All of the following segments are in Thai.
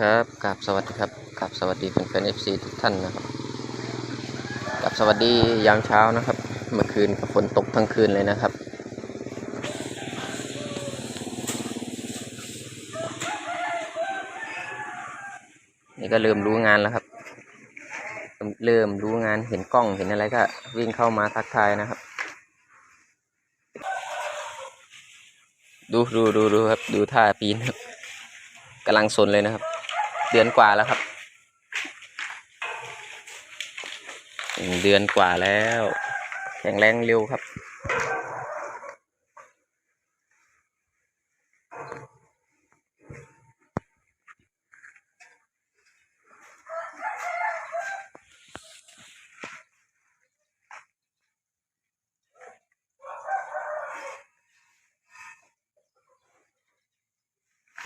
ครับกับสวัสดีครับกับสวัสดีแฟนๆเอฟซีทุกท่านนะครับกับสวัสดียามเช้านะครับ เมื่อคืนก็ฝนตกทั้งคืนเลยนะครับ นี่ก็เริ่มรู้งานแล้วครับ เริ่มรู้งานเห็นกล้องเห็นอะไรก็ วิ่งเข้ามาทักทายนะครับ ดูดูดูดูครับ ดูท่าปีนครับกำลังสนเลยนะครับ เดือนกว่าแล้วครับหนึ่งเดือนกว่าแล้วแข็งแรงเร็วครับ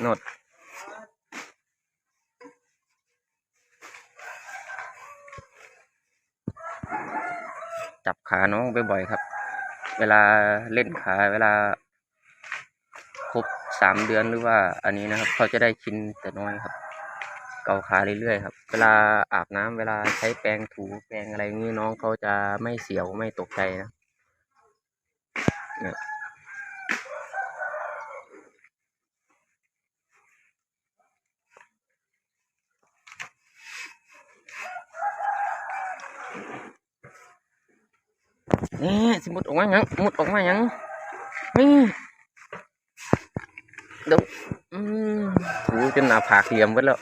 นด จับขาน้องบ่อยๆครับ เวลาเล่นขาเวลาครบสามเดือนหรือว่า อันนี้นะครับ เขาจะได้ชินแต่น้อยครับ เกาขาเรื่อยๆครับ เวลาอาบน้ำเวลาใช้แปรงถูแปรงอะไรนี้น้องเขาจะไม่เสียวไม่ตกใจนะ นี่ยสมุดออกมายังมุดออกมายังนี่ดูอืมถูจนหน้าผากเหลี่ยมไปแล้ว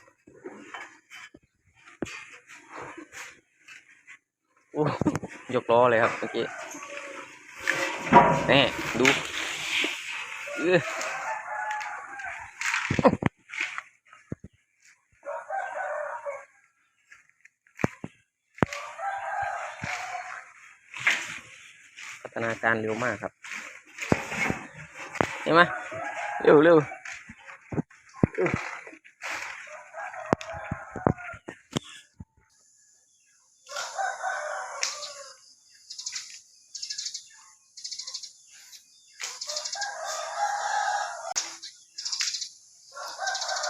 โอ้ยกล้อเลยครับเมื่อกี้นี่ดูเออ ฒนาการเร็วมากครับ เห็นไหมเร็วเร็ว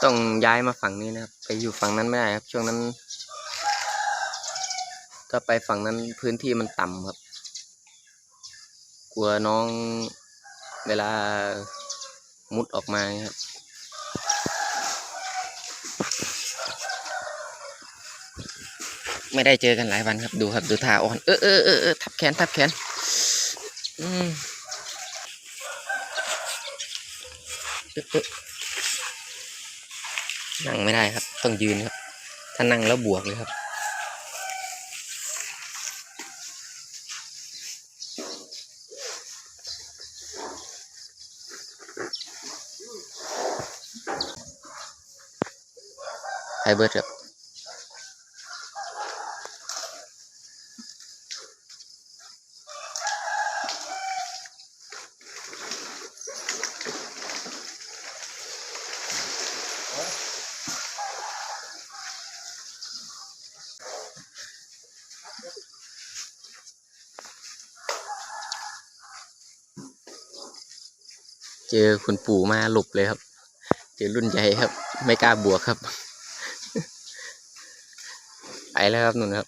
ต้องย้ายมาฝั่งนี้นะครับ ไปอยู่ฝั่งนั้นไม่ได้ครับ ช่วงนั้น ถ้าไปฝั่งนั้นพื้นที่มันต่ำครับ กลัวน้องเวลามุดออกมาครับ ไม่ได้เจอกันหลายวันครับ ดูครับ ดูท่าอ่อน เออเออเออเออทับแขน ทับแขน อืมนั่งไม่ได้ครับ ต้องยืนครับ ถ้านั่งแล้วบวกเลยครับ ไฮเบิร์ดครับเจอคุณปู่มาหลบเลยครับ เจอรุ่นใหญ่ครับ ไม่กล้าบวกครับ ไปแล้วครับนุ่นครับ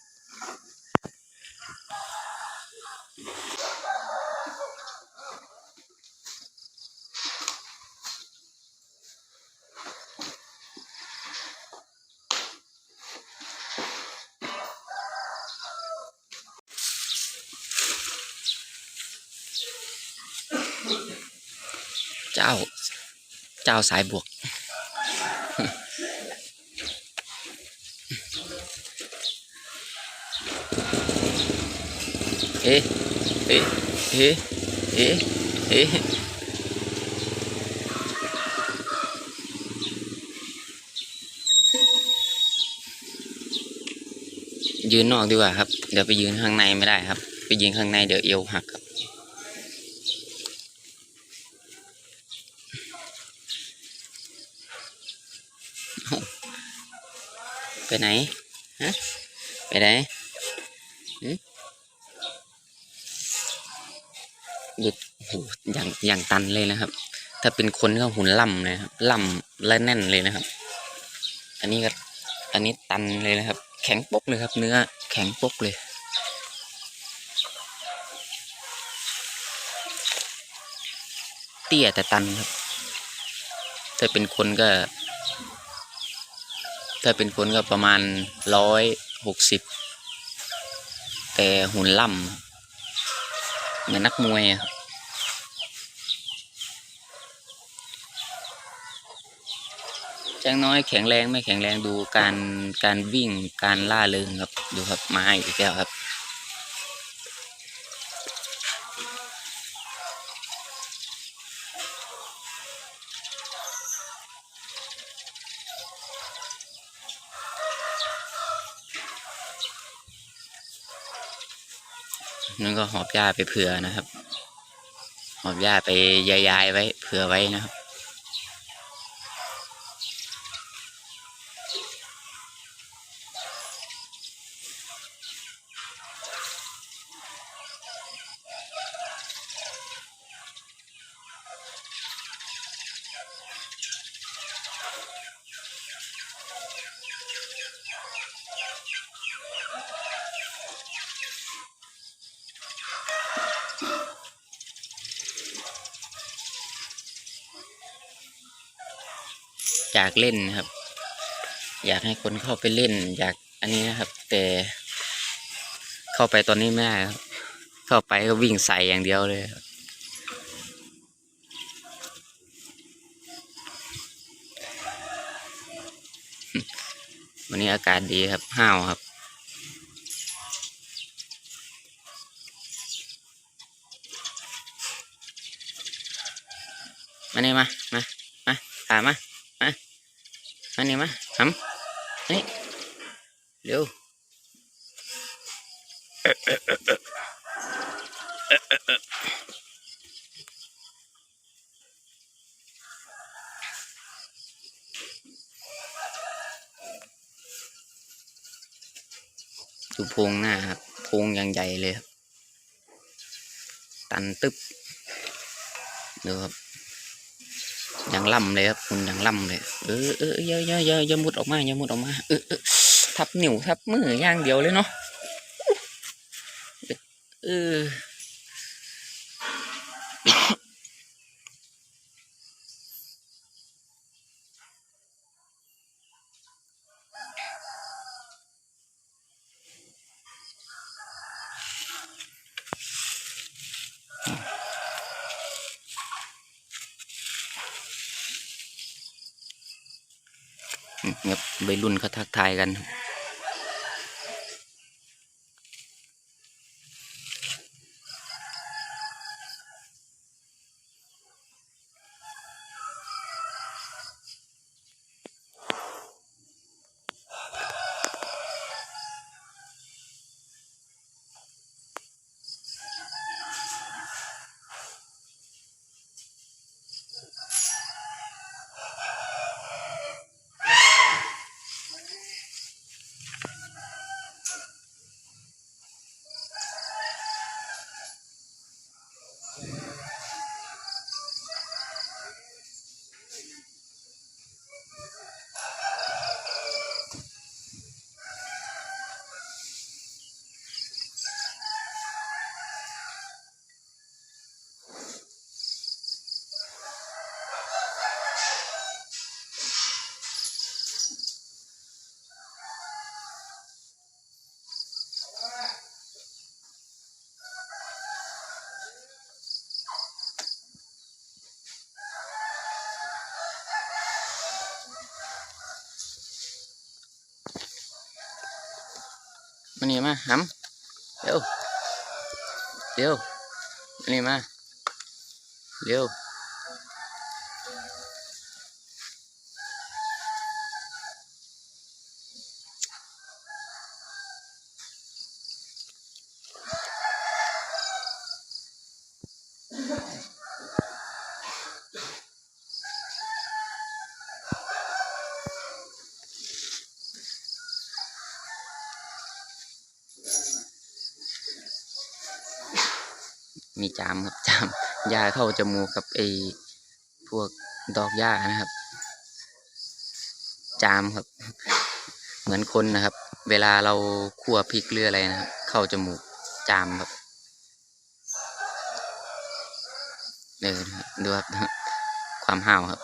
เจ้า เจ้าสายบวก เอ๊ะ เอ๊ะ เอ๊ะ เอ๊ะ เอ๊ะยืนนอกดีกว่าครับ เดี๋ยวไปยืนข้างในไม่ได้ครับ ไปยืนข้างในเดี๋ยวเอวหักครับ ไปไหน ฮะไปไหนหยุดโหอย่างอย่างตันเลยนะครับ ถ้าเป็นคนก็หุ่นล่ำเลยครับล่ำและแน่นเลยนะครับ อันนี้ก็อันนี้ตันเลยนะครับ แข็งปกเลยครับ เนื้อแข็งปกเลยเตี้ยแต่ตันครับ ถ้าเป็นคนก็ ถ้าเป็นคนก็ประมาณร้อยหกสิบแต่หุ่นล่ำเหมือนนักมวยครับจ้างน้อยแข็งแรงไม่แข็งแรงดูการการวิ่งการล่าเริงครับดูครับไม้อีกแล้วครับ นั่นก็หอบหญ้าไปเผื่อนะครับ หอบหญ้าไปยายๆไว้เผื่อไว้นะครับ อยากเล่นนะครับ อยากให้คนเข้าไปเล่น อยากอันนี้นะครับ แต่ เข้าไปตอนนี้ไม่ได้ครับเข้าไปก็วิ่งใส่อย่างเดียวเลยครับวันนี้อากาศดีครับห้าวครับ มานี่มา มา มาถามมา มามานี่มาหำนี่เร็วดูโพงหน้าครับโพงอย่างใหญ่เลยครับ ตันตึ๊บดูครับ อย่างล่ำเลยครับคุณอย่างล่ำเลย เออเออเยอะเยอะเยอะอย่ามุดออกมาย่ามุดออกมาเออเออทับหนิวทับมือย่างเดียวเลยเนาะเออ เงียบใบรุ่นเขาทักทายกัน มานี่มาหำเร็วเร็วมานี่มาเร็ว มีจามครับจามยาเข้าจมูกกับไอ้พวกดอกหญ้านะครับ จามครับ เหมือนคนนะครับ เวลาเราคั่วพริกหรืออะไรนะครับ เข้าจมูกจามครับเออนะครับดูครับความห้าวครับ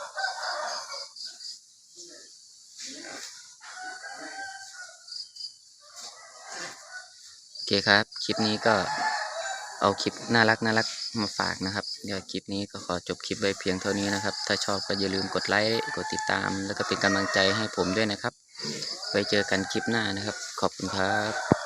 โอเคครับ คลิปนี้ก็ เอาคลิปน่ารักน่ารักมาฝากนะครับ เดี๋ยวคลิปนี้ก็ขอจบคลิปไว้เพียงเท่านี้นะครับ ถ้าชอบก็อย่าลืมกดไลค์กดติดตาม แล้วก็เป็นกำลังใจให้ผมด้วยนะครับ ไว้เจอกันคลิปหน้านะครับ ขอบคุณครับ